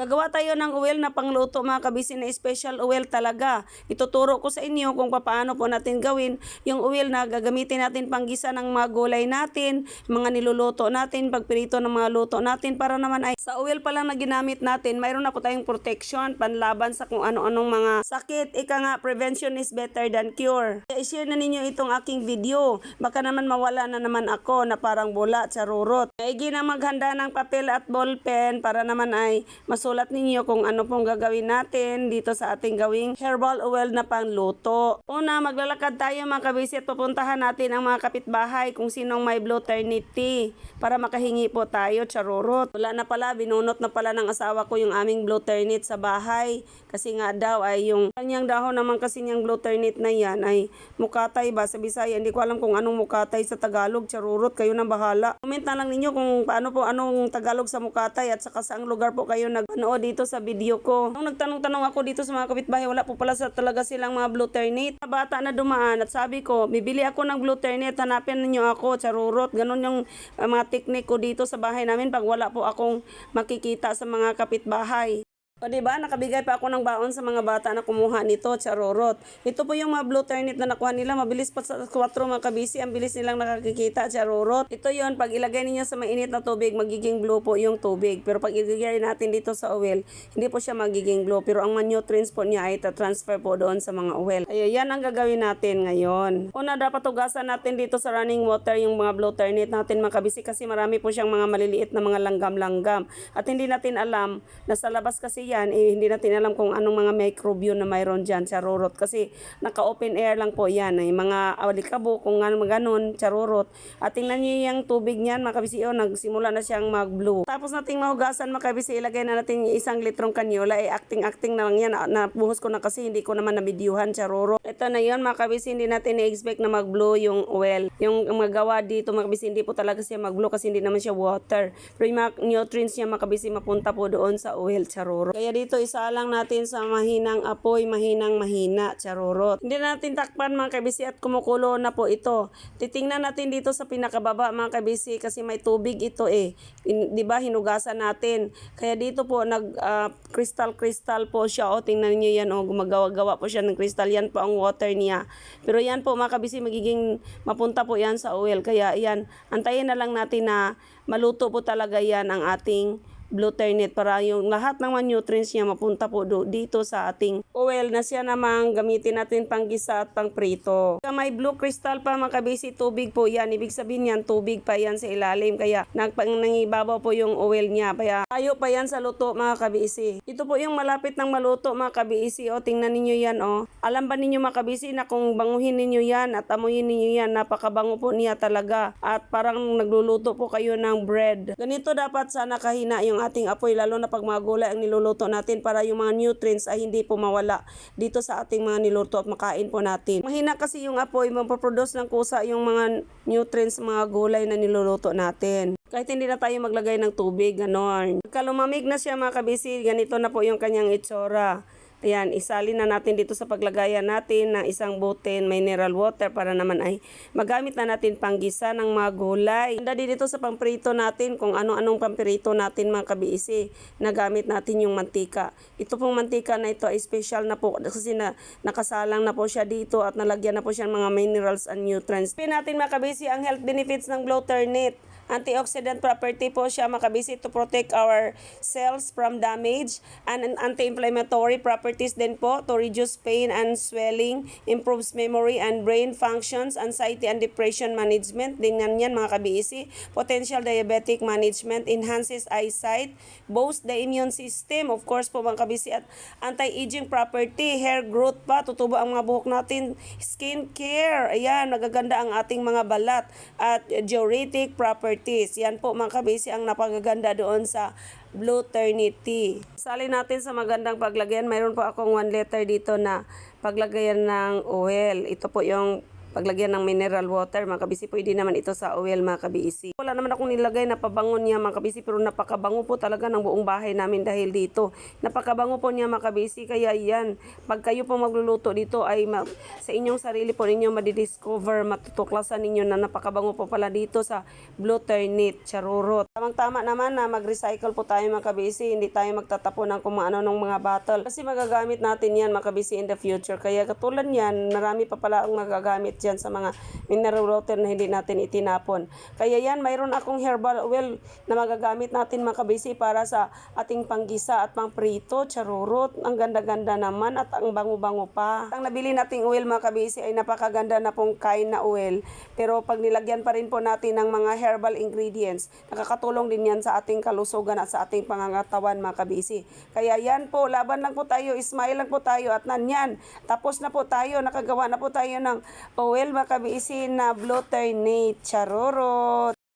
Gagawa tayo ng oil na pangluto mga kabisi na special oil talaga. Ituturo ko sa inyo kung paano po natin gawin yung oil na gagamitin natin panggisa ng mga gulay natin, mga niluluto natin, pagpirito ng mga luto natin para naman ay sa oil pa lang na ginamit natin, mayroon na po tayong protection, panlaban sa kung ano-anong mga sakit. Ika nga, prevention is better than cure. I-share na ninyo itong aking video. Baka naman mawala na naman ako na parang bula at charurot. Maigi na maghanda ng papel at ballpen para naman ay masulat ninyo kung ano pong gagawin natin dito sa ating gawing herbal oil na pangluto. Una, maglalakad tayo mga kabisi at pupuntahan natin ang mga kapitbahay kung sinong may blue ternity para makahingi po tayo charurot. Wala na pala, binunot na pala ng asawa ko yung aming blue ternit sa bahay kasi nga daw ay yung kanyang dahon naman kasi niyang blue ternit na yan ay mukatay ba sa Bisaya. Hindi ko alam kung anong mukatay sa Tagalog, charurot, kayo na bahala. Comment na lang ninyo kung paano po anong Tagalog sa mukatay at saka saang lugar po kayo nagpanood dito sa video ko. Nung nagtanong-tanong ako dito sa mga kapitbahay, wala po pala sa talaga silang mga blue ternit. Bata na dumaan at sabi ko, bibili ako ng blue ternit, hanapin ninyo ako, charurot. Ganon yung uh, mga teknik ko dito sa bahay namin pag wala po akong makikita sa mga kapitbahay. O ba nakabigay pa ako ng baon sa mga bata na kumuha nito, charorot. Ito po yung mga blue ternit na nakuha nila, mabilis pa sa 4 mga kabisi, ang bilis nilang nakakikita, charorot. Ito yon pag ilagay ninyo sa mainit na tubig, magiging blue po yung tubig. Pero pag ilagay natin dito sa oil, hindi po siya magiging blue. Pero ang nutrients po niya ay transfer po doon sa mga oil. Kaya yan ang gagawin natin ngayon. Una, dapat tugasan natin dito sa running water yung mga blue ternit natin mga kabisi kasi marami po siyang mga maliliit na mga langgam-langgam. At hindi natin alam na sa labas kasi yan, eh, hindi natin alam kung anong mga microbio na mayroon dyan, charurot. Kasi naka-open air lang po yan. Eh. Mga alikabo, kung ano ganon, charurot. At tingnan nyo yung tubig niyan, makabisi, oh, nagsimula na siyang mag-blue. Tapos nating mahugasan, makabisi, ilagay na natin isang litrong kanyola. Eh, acting-acting na lang yan. Na, nabuhos ko na kasi, hindi ko naman nabidyuhan, charurot. Ito na yun, makabisi, hindi natin i-expect na mag-blue yung oil. Yung magawa dito, makabisi, hindi po talaga siya mag-blue kasi hindi naman siya water. Pero yung mga nutrients niya, makabisi, mapunta po doon sa oil, charurot. Kaya dito isa lang natin sa mahinang apoy, mahinang mahina, charurot. Hindi na natin takpan mga kabisi at kumukulo na po ito. Titingnan natin dito sa pinakababa mga kabisi kasi may tubig ito eh. 'Di ba hinugasan natin. Kaya dito po nag ah, crystal crystal po siya. O tingnan niyo yan oh, gumagawa-gawa po siya ng crystal. Yan po ang water niya. Pero yan po mga kabisi magiging mapunta po yan sa oil. Kaya yan, antayin na lang natin na maluto po talaga yan ang ating blue ternit para yung lahat ng mga nutrients niya mapunta po do, dito sa ating oil na siya namang gamitin natin panggisa at pangprito. Kaya may blue crystal pa mga kabisi, tubig po yan. Ibig sabihin yan, tubig pa yan sa ilalim. Kaya nagpang nangibabaw po yung oil niya. Kaya tayo pa yan sa luto mga kabisi. Ito po yung malapit ng maluto mga kabisi. O tingnan ninyo yan o. Alam ba ninyo mga kabisi na kung banguhin ninyo yan at amuyin ninyo yan, napakabango po niya talaga. At parang nagluluto po kayo ng bread. Ganito dapat sana kahina yung ating apoy lalo na pag mga gulay ang niluluto natin para yung mga nutrients ay hindi po mawala dito sa ating mga niluto at makain po natin. Mahina kasi yung apoy, mapoproduce ng kusa yung mga nutrients mga gulay na niluluto natin. Kahit hindi na tayo maglagay ng tubig, ganon. Kalumamig na siya mga kabisi, ganito na po yung kanyang itsura. Ayan, isalin na natin dito sa paglagayan natin ng isang bote mineral water para naman ay magamit na natin panggisa ng mga gulay. Handa dito sa pamprito natin kung ano-anong pamprito natin mga kabiisi na gamit natin yung mantika. Ito pong mantika na ito ay special na po kasi na, nakasalang na po siya dito at nalagyan na po siya ng mga minerals and nutrients. Pin natin mga kabisi ang health benefits ng bloater net. Antioxidant property po siya makabisi to protect our cells from damage and an anti-inflammatory properties din po to reduce pain and swelling, improves memory and brain functions, anxiety and depression management. Tingnan yan mga kabiisi. Potential diabetic management, enhances eyesight, boosts the immune system. Of course po mga kabisi at anti-aging property, hair growth pa, tutubo ang mga buhok natin, skin care, ayan, nagaganda ang ating mga balat at diuretic properties. Yan po mga kabisi ang napagaganda doon sa Blue Ternity. Sali natin sa magandang paglagyan. Mayroon po akong 1 liter dito na paglagayan ng oil. Ito po yung paglagyan ng mineral water mga kabisi. Pwede naman ito sa oil mga kabisi. Wala naman akong nilagay na pabango niya mga kabisi pero napakabango po talaga ng buong bahay namin dahil dito. Napakabango po niya mga kabisi kaya yan. Pag kayo po magluluto dito ay ma- sa inyong sarili po ninyo madidiscover, matutuklasan ninyo na napakabango po pala dito sa blue ternit, charurot. Tamang-tama naman na mag-recycle po tayo mga kabisi, hindi tayo magtatapon ng kung ano ng mga bottle. Kasi magagamit natin yan mga kabisi in the future. Kaya katulad yan, marami pa pala ang magagamit dyan sa mga mineral water na hindi natin itinapon. Kaya yan, mayroon akong herbal oil na magagamit natin mga kabisi para sa ating panggisa at pangprito, charurot. Ang ganda-ganda naman at ang bango-bango pa. Ang nabili nating oil mga kabisi ay napakaganda na pong kain na oil. Pero pag nilagyan pa rin po natin ng mga herbal ingredients, nakakatulong din yan sa ating kalusugan at sa ating pangangatawan mga kabisi. Kaya yan po, laban lang po tayo, smile lang po tayo at nanyan. Tapos na po tayo, nakagawa na po tayo ng oil mga kabisi na blue ternate charorot.